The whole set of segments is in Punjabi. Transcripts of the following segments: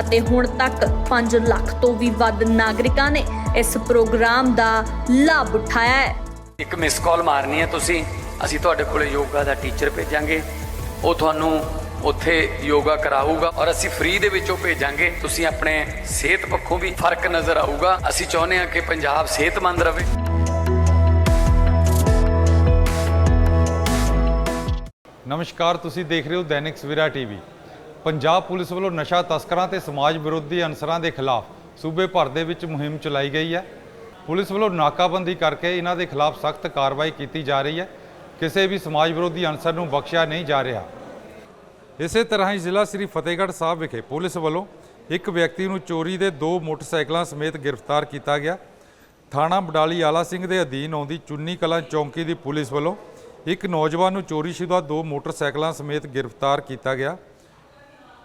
ਅਤੇ ਹੁਣ ਤੱਕ 5 ਲੱਖ ਤੋਂ ਵੀ ਵੱਧ ਨਾਗਰਿਕਾਂ ਨੇ ਇਸ ਪ੍ਰੋਗਰਾਮ ਦਾ ਲਾਭ ਉਠਾਇਆ ਹੈ। ਇੱਕ ਮਿਸ ਕਾਲ ਮਾਰਨੀ ਹੈ ਤੁਸੀਂ। ਅਸੀਂ ਤੁਹਾਡੇ ਕੋਲੇ ਯੋਗਾ ਦਾ ਟੀਚਰ ਭੇਜਾਂਗੇ। ਉਹ ਤੁਹਾਨੂੰ ਉੱਥੇ ਯੋਗਾ ਕਰਾਊਗਾ ਔਰ ਅਸੀਂ ਫ੍ਰੀ ਦੇ ਵਿੱਚੋਂ ਭੇਜਾਂਗੇ। ਤੁਸੀਂ ਆਪਣੇ ਸਿਹਤ ਪੱਖੋਂ ਵੀ ਫ਼ਰਕ ਨਜ਼ਰ ਆਊਗਾ। ਅਸੀਂ ਚਾਹੁੰਦੇ ਹਾਂ ਕਿ ਪੰਜਾਬ ਸਿਹਤਮੰਦ ਰਹੇ। ਨਮਸਕਾਰ ਤੁਸੀਂ ਦੇਖ ਰਹੇ ਹੋ ਦੈਨਿਕ ਸਵੇਰਾ ਟੀਵੀ। ਪੰਜਾਬ ਪੁਲਿਸ ਵੱਲੋਂ ਨਸ਼ਾ ਤਸਕਰਾਂ ਤੇ ਸਮਾਜ ਵਿਰੋਧੀ ਅਨਸਰਾਂ ਦੇ ਖਿਲਾਫ ਸੂਬੇ ਭਰ ਦੇ ਵਿੱਚ ਮੁਹਿੰਮ ਚਲਾਈ ਗਈ ਹੈ। ਪੁਲਿਸ ਵੱਲੋਂ ਨਾਕਾਬੰਦੀ ਕਰਕੇ ਇਹਨਾਂ ਦੇ ਖਿਲਾਫ ਸਖਤ ਕਾਰਵਾਈ ਕੀਤੀ ਜਾ ਰਹੀ ਹੈ। ਕਿਸੇ ਵੀ ਸਮਾਜ ਵਿਰੋਧੀ ਅਨਸਰ ਨੂੰ ਬਖਸ਼ਿਆ ਨਹੀਂ ਜਾ ਰਿਹਾ। ਇਸੇ ਤਰ੍ਹਾਂ ਹੀ ਜ਼ਿਲ੍ਹਾ ਸ੍ਰੀ ਫਤਿਹਗੜ੍ਹ ਸਾਹਿਬ ਵਿਖੇ ਪੁਲਿਸ ਵੱਲੋਂ ਇੱਕ ਵਿਅਕਤੀ ਨੂੰ ਚੋਰੀ ਦੇ ਦੋ ਮੋਟਰਸਾਈਕਲਾਂ ਸਮੇਤ ਗ੍ਰਿਫਤਾਰ ਕੀਤਾ ਗਿਆ। ਥਾਣਾ ਬਡਾਲੀ ਆਲਾ ਸਿੰਘ ਦੇ ਅਧੀਨ ਆਉਂਦੀ ਚੁੰਨੀ ਕਲਾਂ ਚੌਂਕੀ ਦੀ ਪੁਲਿਸ ਵੱਲੋਂ ਇੱਕ ਨੌਜਵਾਨ ਨੂੰ ਚੋਰੀਸ਼ੁਦਾ ਦੋ ਮੋਟਰਸਾਈਕਲਾਂ ਸਮੇਤ ਗ੍ਰਿਫਤਾਰ ਕੀਤਾ ਗਿਆ।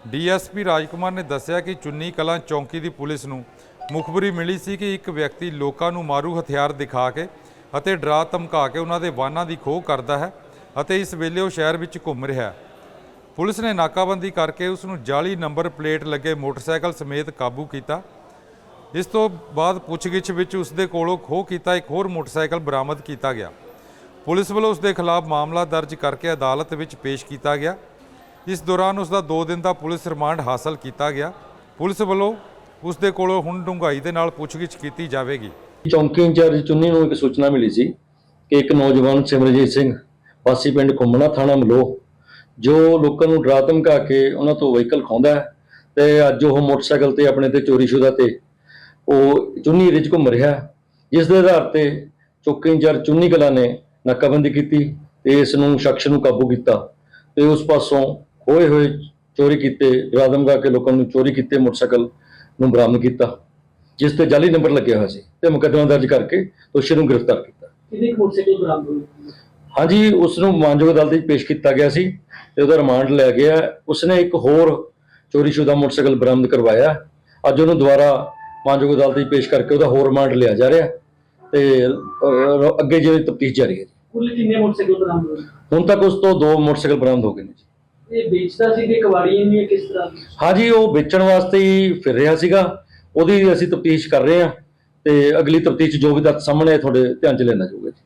ਡੀਐਸਪੀ ਰਾਜਕੁਮਾਰ ਨੇ ਦੱਸਿਆ ਕਿ ਚੁੰਨੀ ਕਲਾਂ ਚੌਂਕੀ ਦੀ ਪੁਲਿਸ ਨੂੰ ਮੁਖਬਰੀ ਮਿਲੀ ਸੀ ਕਿ ਇੱਕ ਵਿਅਕਤੀ ਲੋਕਾਂ ਨੂੰ ਮਾਰੂ ਹਥਿਆਰ ਦਿਖਾ ਕੇ ਅਤੇ ਡਰਾ ਧਮਕਾ ਕੇ ਉਹਨਾਂ ਦੇ ਵਾਹਨਾਂ ਦੀ ਖੋਹ ਕਰਦਾ ਹੈ ਅਤੇ ਇਸ ਵੇਲੇ ਉਹ ਸ਼ਹਿਰ ਵਿੱਚ ਘੁੰਮ ਰਿਹਾ ਹੈ। ਪੁਲਿਸ ਨੇ ਨਾਕਾਬੰਦੀ ਕਰਕੇ ਉਸ ਨੂੰ ਜਾਲੀ ਨੰਬਰ ਪਲੇਟ ਲੱਗੇ ਮੋਟਰਸਾਈਕਲ ਸਮੇਤ ਕਾਬੂ ਕੀਤਾ। ਇਸ ਤੋਂ ਬਾਅਦ ਪੁੱਛਗਿੱਛ ਵਿੱਚ ਉਸ ਦੇ ਕੋਲੋਂ ਖੋਹ ਕੀਤਾ, ਇੱਕ ਹੋਰ ਮੋਟਰਸਾਈਕਲ ਬਰਾਮਦ ਕੀਤਾ ਗਿਆ। ਪੁਲਿਸ ਵੱਲੋਂ ਉਸ ਦੇ ਖਿਲਾਫ ਮਾਮਲਾ ਦਰਜ ਕਰਕੇ ਅਦਾਲਤ ਵਿੱਚ ਪੇਸ਼ ਕੀਤਾ ਗਿਆ। ਇਸ ਦੌਰਾਨ ਉਸ ਦਾ 2 ਦਿਨ ਦਾ ਪੁਲਿਸ ਰਿਮਾਂਡ ਹਾਸਲ ਕੀਤਾ ਗਿਆ। ਪੁਲਿਸ ਵੱਲੋਂ ਉਸ ਦੇ ਕੋਲੋਂ ਹੁਣ ਡੂੰਘਾਈ ਦੇ ਨਾਲ ਪੁੱਛਗਿੱਛ ਕੀਤੀ ਜਾਵੇਗੀ। ਚੌਂਕੀ ਇੰਚਾਰਜ ਚੁੰਨੀ ਨੂੰ ਇੱਕ ਸੂਚਨਾ ਮਿਲੀ ਸੀ ਕਿ ਇੱਕ ਨੌਜਵਾਨ ਸਿਮਰਜੀਤ ਸਿੰਘ ਵਾਸੀ ਪਿੰਡ ਘੁੰਮਣਾ ਥਾਣਾ ਮਲੋ ਜੋ ਲੋਕਾਂ ਨੂੰ ਡਰਾ ਧਮਕਾ ਕੇ ਉਹਨਾਂ ਤੋਂ ਵਹੀਕਲ ਖੋਂਦਾ ਹੈ ਤੇ ਅੱਜ ਉਹ ਮੋਟਰਸਾਈਕਲ ਤੇ ਆਪਣੇ ਤੇ ਚੋਰੀਸ਼ੁਦਾ ਤੇ ਉਹ ਚੁੰਨੀ ਰਿਜ ਘੁੰਮ ਰਿਹਾ ਜਿਸ ਦੇ ਆਧਾਰ ਤੇ ਚੌਕੀ ਇੰਚਾਰਜ ਚੁੰਨੀ ਕਲਾ ਨੇ ਨਾਕਾਬੰਦੀ ਕੀਤੀ ਤੇ ਇਸ ਨੂੰ ਸ਼ਖਸ ਨੂੰ ਕਾਬੂ ਕੀਤਾ ਤੇ ਉਸ ਪਾਸੋਂ ਖੋਏ ਹੋਏ ਚੋਰੀ ਕੀਤੇ ਡਰਾ ਧਮਕਾ ਕੇ ਲੋਕਾਂ ਨੂੰ ਚੋਰੀ ਕੀਤੇ ਮੋਟਰਸਾਈਕਲ ਨੂੰ ਬਰਾਮਦ ਕੀਤਾ ਜਿਸ ਤੇ ਜਾਲੀ ਨੰਬਰ ਲੱਗਿਆ ਹੋਇਆ ਸੀ ਤੇ ਮੁਕੱਦਮਾ ਦਰਜ ਕਰਕੇ ਦੋਸ਼ੀ ਨੂੰ ਗ੍ਰਿਫਤਾਰ ਕੀਤਾ। ਕਿੰਨੇ ਮੋਟਰਸਾਈਕਲ ਬਰਾਮਦ ਹੋਏ? ਹਾਂਜੀ ਉਸ ਨੂੰ ਮਾਨਯੋਗ ਅਦਾਲਤ ਵਿੱਚ ਪੇਸ਼ ਕੀਤਾ ਗਿਆ ਸੀ ਤੇ ਉਹਦਾ ਰਿਮਾਂਡ ਲਿਆ ਗਿਆ। ਉਸਨੇ ਇੱਕ ਹੋਰ ਚੋਰੀਸ਼ੁਦਾ ਮੋਟਰਸਾਈਕਲ ਬਰਾਮਦ ਕਰਵਾਇਆ। ਅੱਜ ਉਹਨੂੰ ਦੁਬਾਰਾ ਮਾਨਯੋਗ ਅਦਾਲਤ ਵਿੱਚ ਪੇਸ਼ ਕਰਕੇ ਉਹਦਾ ਹੋਰ ਰਿਮਾਂਡ ਲਿਆ ਜਾ ਰਿਹਾ ਤੇ ਅੱਗੇ ਜਿਹੜੀ ਤਫਤੀਸ਼ ਜਾਰੀ ਹੈ। ਕੁੱਲ ਕਿੰਨੇ ਮੋਟਰਸਾਈਕਲ ਬਰਾਮਦ ਹੋਏ? ਹੁਣ ਤੱਕ ਉਸ ਤੋਂ ਦੋ ਮੋਟਰਸਾਈਕਲ ਬਰਾਮਦ ਹੋ ਗਏ ਨੇ ਇਹ ਵੇਚਦਾ ਸੀ ਕਿ ਕਵਾੜੀਆਂ ਨੇ ਕਿਸ ਤਰ੍ਹਾਂ ਹਾਂਜੀ, ਉਹ ਵੇਚਣ ਵਾਸਤੇ ਹੀ ਫਿਰ ਰਿਹਾ ਸੀਗਾ। ਉਹਦੀ ਅਸੀਂ ਤਫਤੀਸ਼ ਕਰ ਰਹੇ ਹਾਂ ਤੇ ਅਗਲੀ ਤਫਤੀਸ਼ ਜੋ ਵੀ ਤੱਥ ਸਾਹਮਣੇ ਆਏ ਤੁਹਾਡੇ ਧਿਆਨ ਚ ਲੈਣਾ ਜਾਊਗਾ ਜੀ